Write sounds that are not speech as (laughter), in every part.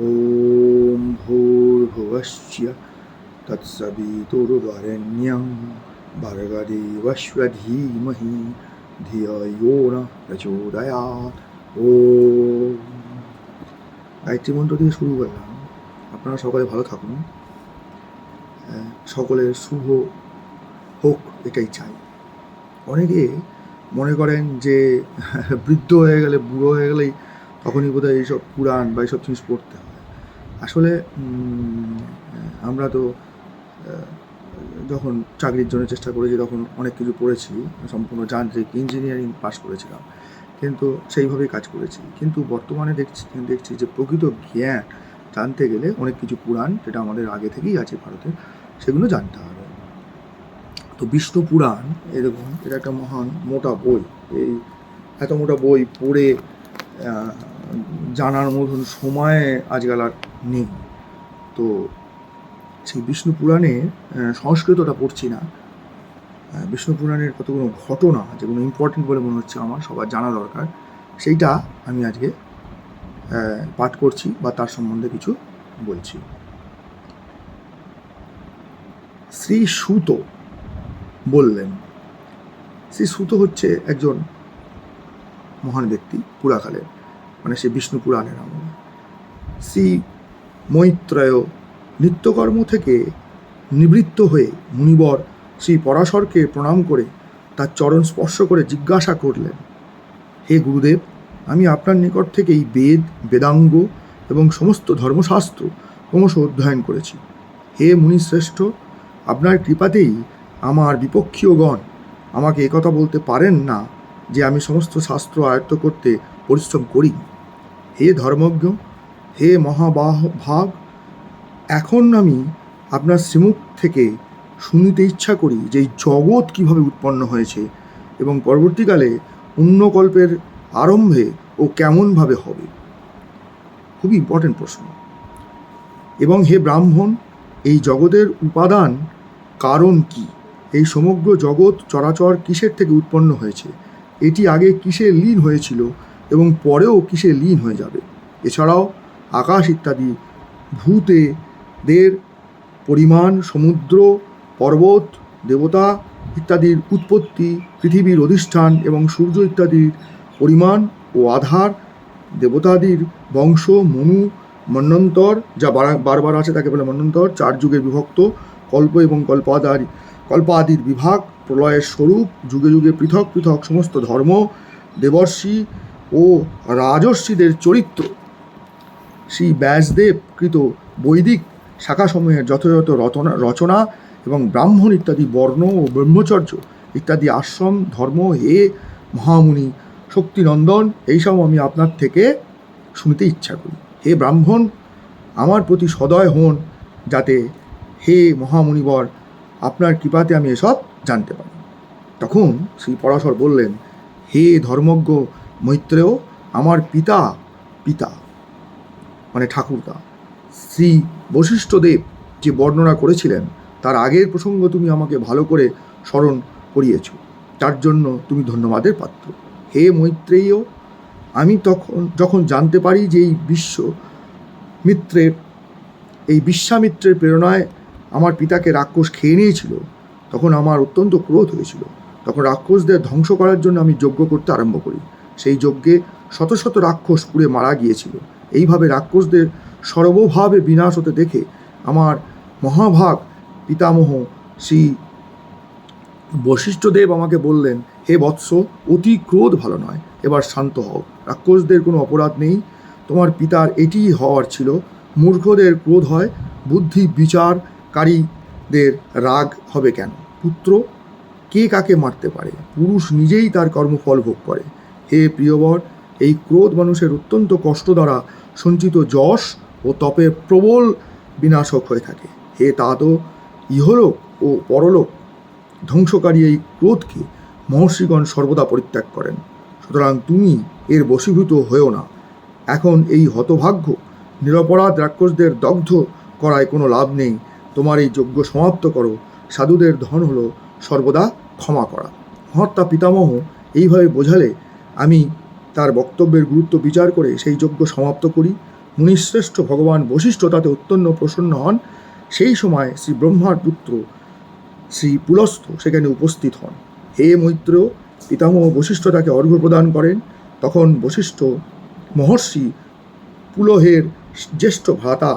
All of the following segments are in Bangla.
ॐ भूर्भुवस्य तत्सवितुर्वरेण्यं भर्गदेवस्य धीमहि धियो यो न প্রচোদয়াৎ ও গায়ত্রী মন্ত্র দিয়ে শুরু করলাম আপনারা সকলে ভালো থাকুন আহ, সকলের শুভ হোক এটাই চাই অনেকে মনে করেন যে (laughs) বৃদ্ধ হয়ে গেলে বুড়ো হয়ে গেলেই তখনই বোধহয় এইসব পুরাণ বা এইসব জিনিস পড়তে হয় আসলে আমরা তো যখন চাকরির জন্য চেষ্টা করেছি, তখন অনেক কিছু পড়েছি, সম্পূর্ণ যান্ত্রিক ইঞ্জিনিয়ারিং পাস করেছিলাম। কিন্তু সেইভাবেই কাজ করেছি। কিন্তু বর্তমানে দেখছি দেখছি যে প্রকৃত জ্ঞান জানতে গেলে অনেক কিছু পুরাণ, যেটা আমাদের আগে থেকেই আছে ভারতে, সেগুলো জানতে হবে। তো বিষ্ণু পুরাণ এরকম এটা একটা মহান মোটা বই। এই এত মোটা বই পড়ে জানার মতন সময় আজকাল আর নেই। তো সেই বিষ্ণু পুরাণে সংস্কৃতটা পড়ছি না। বিষ্ণু পুরাণের কতগুলো ঘটনা যেগুলো ইম্পর্টেন্ট বলে মনে হচ্ছে আমার, সবার জানা দরকার, সেইটা আমি আজকে পাঠ করছি বা তার সম্বন্ধে কিছু বলছি। শ্রী সুত বললেন। শ্রী সুত হচ্ছে একজন মহান ব্যক্তি পুরাকালের মানে সে বিষ্ণু পুরাণের আমলে। শ্রী মৈত্রয় নিত্যকর্ম থেকে নিবৃত্ত হয়ে মুনিবর শ্রী পরাশরকে প্রণাম করে তার চরণ স্পর্শ করে জিজ্ঞাসা করলেন, হে গুরুদেব, আমি আপনার নিকট থেকেই বেদ, বেদাঙ্গ এবং সমস্ত ধর্মশাস্ত্র ক্রমশ অধ্যয়ন করেছি। হে মুনিশ্রেষ্ঠ, আপনার কৃপাতেই আমার বিপক্ষীয়গণ আমাকে একথা বলতে পারেন না যে আমি সমস্ত শাস্ত্র আয়ত্ত করতে পরিশ্রম করি। হে ধর্মজ্ঞ, হে মহাবাহ ভাগ এখন আমি আপনার শ্রীমুখ থেকে শুনিতে ইচ্ছা করি যে জগৎ কীভাবে উৎপন্ন হয়েছে এবং পরবর্তীকালে অন্যকল্পের আরম্ভে ও কেমনভাবে হবে। খুবই ইম্পর্টেন্ট প্রশ্ন। এবং হে ব্রাহ্মণ, এই জগতের উপাদান কারণ কি? এই সমগ্র জগৎ চরাচর কিসের থেকে উৎপন্ন হয়েছে? এটি আগে কিসে লীন হয়েছিল? এবং পরেও কিসে লীন হয়ে যাবে। এছাড়াও আকাশ ইত্যাদি ভূতেদের পরিমাণ, সমুদ্র, পর্বত, দেবতা ইত্যাদির উৎপত্তি, পৃথিবীর অধিষ্ঠান এবং সূর্য ইত্যাদির পরিমাণ ও আধার দেবতাদির বংশ, মনু, মন্বন্তর, যা বারবার আছে তাকে বলে মন্বন্তর, চার যুগে বিভক্ত, কল্প এবং কল্পাদারি, কল্পাদির বিভাগ, প্রলয়ের স্বরূপ, যুগে যুগে পৃথক পৃথক সমস্ত ধর্ম, দেবর্ষি ও রাজর্ষিদের চরিত্র। শ্রী ব্যাসদেব কৃত বৈদিক শাখাসমূহের যথাযথ রচনা রচনা এবং ব্রাহ্মণ ইত্যাদি বর্ণ ও ব্রহ্মচর্য ইত্যাদি আশ্রম, ধর্ম, হে মহামুনি, শক্তিনন্দন, এইসব আমি আপনার থেকে শুনতে ইচ্ছা করি। হে ব্রাহ্মণ, আমার প্রতি সদয় হন যাতে হে মহামুনিবর আপনার কৃপাতে আমি এসব জানতে পারি। তখন শ্রী পরাশর বললেন, হে ধর্মজ্ঞ মৈত্রেয় আমার পিতা পিতা মানে ঠাকুরদা, শ্রী বশিষ্ঠদেব যে বর্ণনা করেছিলেন, তার আগের প্রসঙ্গ তুমি আমাকে ভালো করে স্মরণ করিয়েছ। তার জন্য তুমি ধন্যবাদের পাত্র। হে মৈত্রেয়, আমি তখন, যখন জানতে পারি যে এই বিশ্ব মিত্রের, এই বিশ্বামিত্রের প্রেরণায় আমার পিতাকে রাক্ষস খেয়ে নিয়েছিল, তখন আমার অত্যন্ত ক্রোধ হয়েছিল। তখন রাক্ষসদের ধ্বংস করার জন্য আমি যজ্ঞ করতে আরম্ভ করি। সেই যজ্ঞে শত শত রাক্ষস পুড়ে মারা গিয়েছিল। এইভাবে রাক্ষসদের সর্বভাবে বিনাশ হতে দেখে আমার মহাভাগ পিতামহ শ্রী বশিষ্ঠদেব আমাকে বললেন, হে বৎস, অতি ক্রোধ ভালো নয়, এবার শান্ত হও। রাক্ষসদের কোনো অপরাধ নেই। তোমার পিতার এটিই হওয়ার ছিল। মূর্খদের ক্রোধ হয়, বুদ্ধি বিচারকারীদের রাগ হবে কেন? পুত্র, কে কাকে মারতে পারে? পুরুষ নিজেই তার কর্মফল ভোগ করে। হে প্রিয়বর, এই ক্রোধ মানুষের অত্যন্ত কষ্ট দ্বারা সঞ্চিত যশ ও তপে প্রবল বিনাশক হয়ে থাকে। হে তাত, ইহলোক ও পরলোক, ধ্বংসকারী এই ক্রোধকে মহর্ষিগণ সর্বদা পরিত্যাগ করেন। সুতরাং তুমি এর বশীভূত হয়েও না। এখন এই হতভাগ্য, নিরপরাধ রাক্ষসদের দগ্ধ করায় কোনো লাভ নেই। তোমার এই যজ্ঞ সমাপ্ত করো। সাধুদের ধন হলো সর্বদা ক্ষমা করা। মহাত্মা পিতামহ এইভাবে বোঝালে আমি তার বক্তব্যের গুরুত্ব বিচার করে সেই যজ্ঞ সমাপ্ত করি। মুনিশ্রেষ্ঠ ভগবান বশিষ্ঠ তাতে অত্যন্ত প্রসন্ন হন। সেই সময় শ্রী ব্রহ্মার পুত্র শ্রী পুলস্থ সেখানে উপস্থিত হন। হে মৈত্র, পিতামহ বশিষ্ঠ তাকে অর্ঘ্য প্রদান করেন। তখন বশিষ্ঠ মহর্ষি পুলহের জ্যেষ্ঠ ভ্রাতা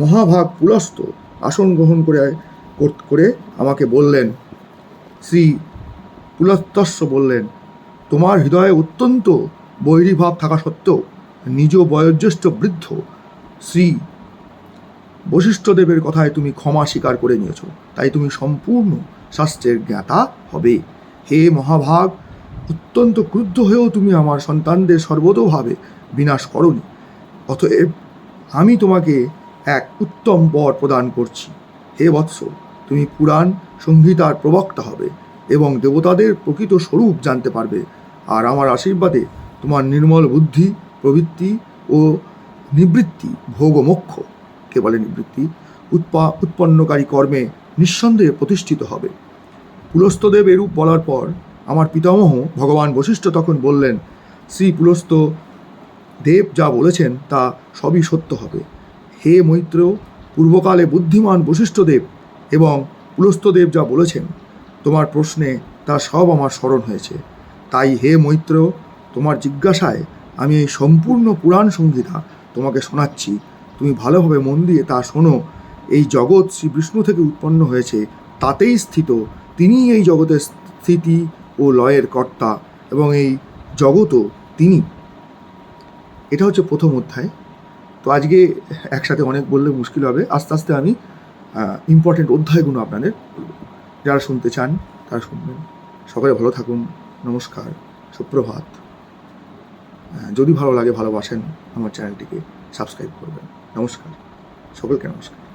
মহাভাগ পুলস্থ আসন গ্রহণ করে করে আমাকে বললেন, শ্রী পুলস্তস্য বললেন তোমার হৃদয়ে অত্যন্ত বৈরীভাব থাকা সত্ত্বেও নিজ বয়োজ্যেষ্ঠ বৃদ্ধ, শ্রী বশিষ্ঠদেবের কথায় তুমি ক্ষমা স্বীকার করে নিয়েছ। তাই তুমি সম্পূর্ণ শাস্ত্রের জ্ঞাতা হবে। হে মহাভাগ, অত্যন্ত ক্রুদ্ধ হয়েও তুমি আমার সন্তানদের সর্বতোভাবে বিনাশ করনি। অতএব আমি তোমাকে এক উত্তম বর প্রদান করছি। হে বৎস, তুমি পুরাণ সংহিতার প্রবক্তা হবে। এবং দেবতাদের প্রকৃত স্বরূপ জানতে পারবে। আর আমার আশীর্বাদে তোমার নির্মল বুদ্ধি, প্রবৃত্তি ও নিবৃত্তি ভোগ মোক্ষ কে বলে নিবৃত্তি, উৎপা, উৎপন্নকারী কর্মে নিঃসন্দেহে প্রতিষ্ঠিত হবে। পুলস্তদেব এরূপ বলার পর আমার পিতামহ ভগবান বশিষ্ঠ তখন বললেন, শ্রী পুলস্ত, দেব যা বলেছেন তা সবই সত্য হবে। হে মৈত্র পূর্বকালে বুদ্ধিমান বশিষ্ঠদেব এবং পুলস্তদেব যা বলেছেন তোমার প্রশ্নে তা সব আমার স্মরণ হয়েছে। তাই হে মৈত্র তোমার জিজ্ঞাসায় আমি এই সম্পূর্ণ পুরাণ সংহিতা তোমাকে শোনাচ্ছি। তুমি ভালোভাবে মন দিয়ে তা শোনো। এই জগৎ শ্রী বিষ্ণু থেকে উৎপন্ন হয়েছে, তাতেই স্থিত। তিনিই এই জগতের স্থিতি ও লয়ের কর্তা এবং এই জগতও তিনি। এটা হচ্ছে প্রথম অধ্যায়। তো আজকে একসাথে অনেক বললে মুশকিল হবে। আস্তে আস্তে আমি ইম্পর্টেন্ট অধ্যায়গুলো আপনাদের। যারা শুনতে চান, তারা শুনবেন। সকলে ভালো থাকুন। নমস্কার। সুপ্রভাত। যদি ভালো লাগে ভালোবাসেন, আমার চ্যানেলটিকে সাবস্ক্রাইব করবেন। নমস্কার। সকলকে নমস্কার।